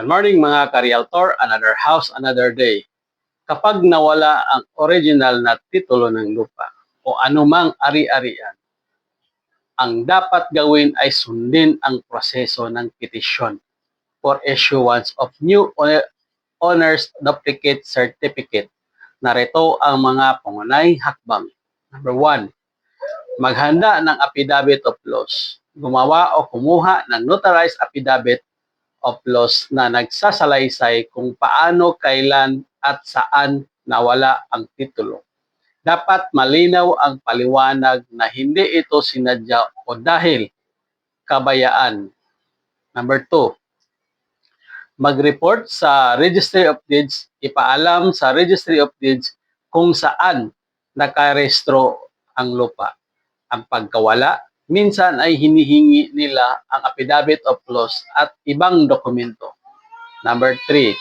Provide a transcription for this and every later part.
Good morning mga ka-realtor, another house, another day. Kapag nawala ang original na titulo ng lupa o anumang ari-arian, ang dapat gawin ay sundin ang proseso ng petisyon for issuance of new owner- owner's duplicate certificate. Narito ang mga pangunahing hakbang. Number one, maghanda ng affidavit of loss. Gumawa o kumuha ng notarized affidavit of loss na nagsasalaysay kung paano, kailan at saan nawala ang titulo. Dapat malinaw ang paliwanag na hindi ito sinadya o dahil kabayaan. Number two, mag-report sa Registry of Deeds, ipaalam sa Registry of Deeds kung saan nakarestro ang lupa. Ang pagkawala, minsan ay hinihingi nila ang affidavit of loss at ibang dokumento. Number three,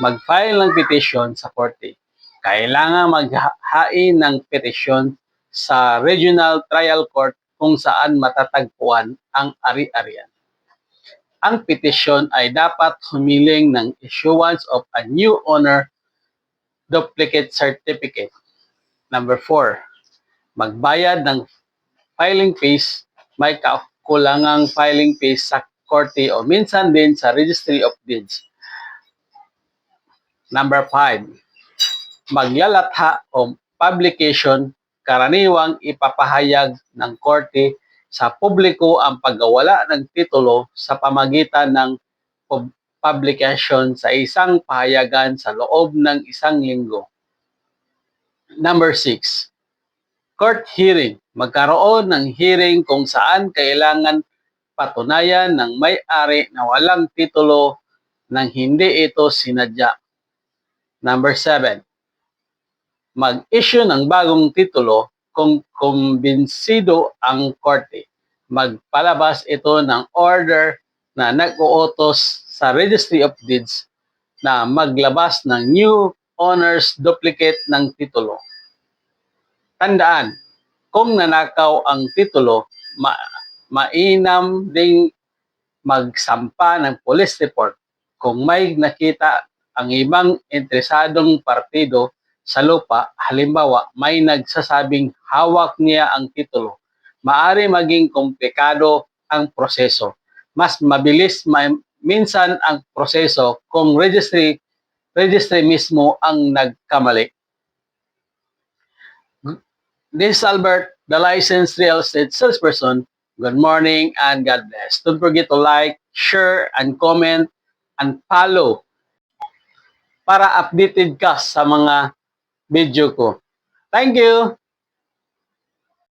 mag-file ng petition sa korte. Kailangan maghain ng petition sa Regional Trial Court kung saan matatagpuan ang ari-arian. Ang petition ay dapat humiling ng issuance of a new owner duplicate certificate. Number four, magbayad ng filing fees, may kakulangang filing fees sa korte o minsan din sa Registry of Deeds. Number five, maglalatha o publication karaniwang ipapahayag ng korte sa publiko ang paggawala ng titulo sa pamagitan ng pub- publication sa isang pahayagan sa loob ng isang linggo. Number six, court hearing. Magkaroon ng hearing kung saan kailangan patunayan ng may-ari na walang titulo nang hindi ito sinadya. Number seven, mag-issue ng bagong titulo kung kumbinsido ang korte. Magpalabas ito ng order na nag-uutos sa Registry of Deeds na maglabas ng new owner's duplicate ng titulo. Tandaan, kung nanakaw ang titulo, ma- mainam ding magsampa ng police report kung may nakita ang ibang interesadong partido sa lupa, halimbawa may nagsasabing hawak niya ang titulo, maari maging komplikado ang proseso. Mas mabilis ma- minsan ang proseso kung registry registry mismo ang nagkamali. This is Albert, the licensed real estate salesperson. Good morning and God bless. Don't forget to like, share, and comment, and follow para updated ka sa mga video ko. Thank you!